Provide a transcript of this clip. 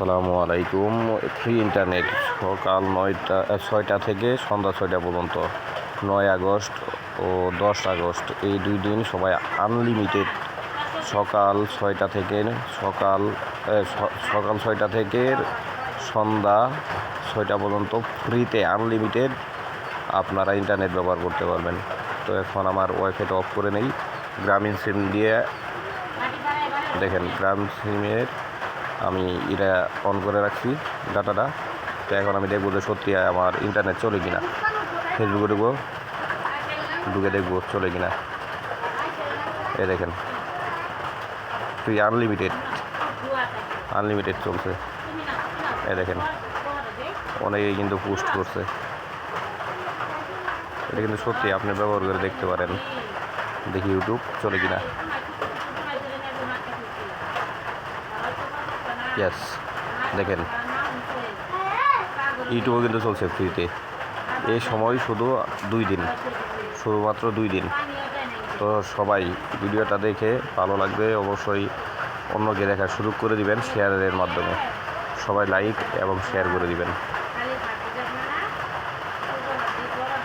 আসসালামু আলাইকুম। Free internet সকাল নয়টা ছয়টা থেকে সন্ধ্যা ছয়টা পর্যন্ত। নয় আগস্ট ও দশ আগস্ট, এই দুই দিন সবাই আনলিমিটেড সকাল ছয়টা থেকে সকাল সকাল ছয়টা থেকে সন্ধ্যা ছয়টা পর্যন্ত ফ্রিতে আনলিমিটেড আপনারা ইন্টারনেট ব্যবহার করতে পারবেন। তো এখন আমার ওয়াইফাইটা অফ করে নেই। গ্রামীণ সিম দিয়ে দেখেন গ্রাম সিমের আমি এটা অন করে রাখছি, ডাটাটা। তো এখন আমি দেখব যে সত্যি আমার ইন্টারনেট চলে কিনা। ফেসবুকে ঢুকবো, ঢুকে দেখব চলে কিনা। এ দেখেন ফ্রি আনলিমিটেড আনলিমিটেড চলছে। এ দেখেন, অনেকেই কিন্তু পোস্ট করছে। এটা কিন্তু সত্যি, আপনি ব্যবহার করে দেখতে পারেন। দেখি ইউটিউব চলে কিনা। ইয়েস দেখেন। ইউটিউবও কিন্তু চলছে ফ্রিতে এই সময় শুধু দুই দিন। শুধুমাত্র দুই দিন। তো সবাই ভিডিওটা দেখে ভালো লাগবে অবশ্যই অন্যকে দেখার সুযোগ করে দিবেন শেয়ারের মাধ্যমে। সবাই লাইক এবং শেয়ার করে দিবেন।